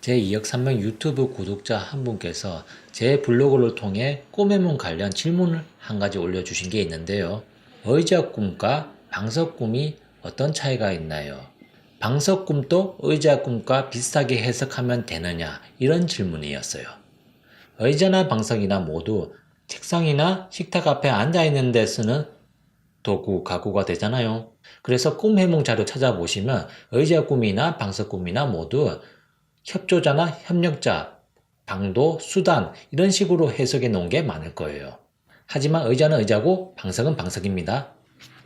제 2억 3명 유튜브 구독자 한 분께서 제 블로그를 통해 문 관련 질문을 한 가지 올려주신 게 있는데요. 의자 꿈과 방석 꿈이 어떤 차이가 있나요? 방석 꿈도 의자 꿈과 비슷하게 해석하면 되느냐? 이런 질문이었어요. 의자나 방석이나 모두 책상이나 식탁 앞에 앉아 있는 데 쓰는 도구, 가구가 되잖아요. 그래서 꿈 해몽 자료 찾아보시면 의자 꿈이나 방석 꿈이나 모두 협조자나 협력자, 방도, 수단 이런 식으로 해석해 놓은 게 많을 거예요. 하지만 의자는 의자고 방석은 방석입니다.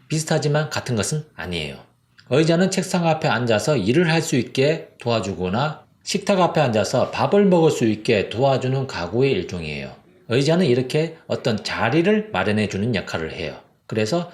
비슷하지만 같은 것은 아니에요. 의자는 책상 앞에 앉아서 일을 할 수 있게 도와주거나 식탁 앞에 앉아서 밥을 먹을 수 있게 도와주는 가구의 일종이에요. 의자는 이렇게 어떤 자리를 마련해 주는 역할을 해요. 그래서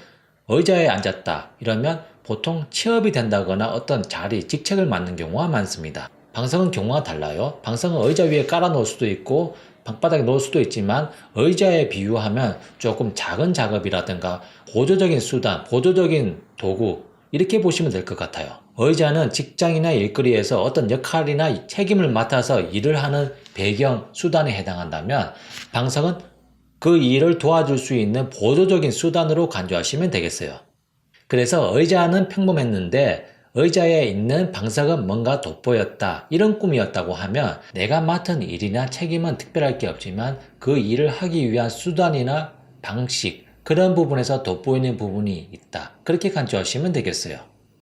의자에 앉았다 이러면 보통 취업이 된다거나 어떤 자리, 직책을 맡는 경우가 많습니다. 방석은 경우가 달라요. 방석은 의자 위에 깔아 놓을 수도 있고 방바닥에 놓을 수도 있지만 의자에 비유하면 조금 작은 작업이라든가 보조적인 수단, 보조적인 도구 이렇게 보시면 될 것 같아요. 의자는 직장이나 일거리에서 어떤 역할이나 책임을 맡아서 일을 하는 배경, 수단에 해당한다면 방석은 그 일을 도와줄 수 있는 보조적인 수단으로 간주하시면 되겠어요. 그래서 의자는 평범했는데 의자에 있는 방석은 뭔가 돋보였다. 이런 꿈이었다고 하면 내가 맡은 일이나 책임은 특별할 게 없지만 그 일을 하기 위한 수단이나 방식, 그런 부분에서 돋보이는 부분이 있다. 그렇게 간주하시면 되겠어요.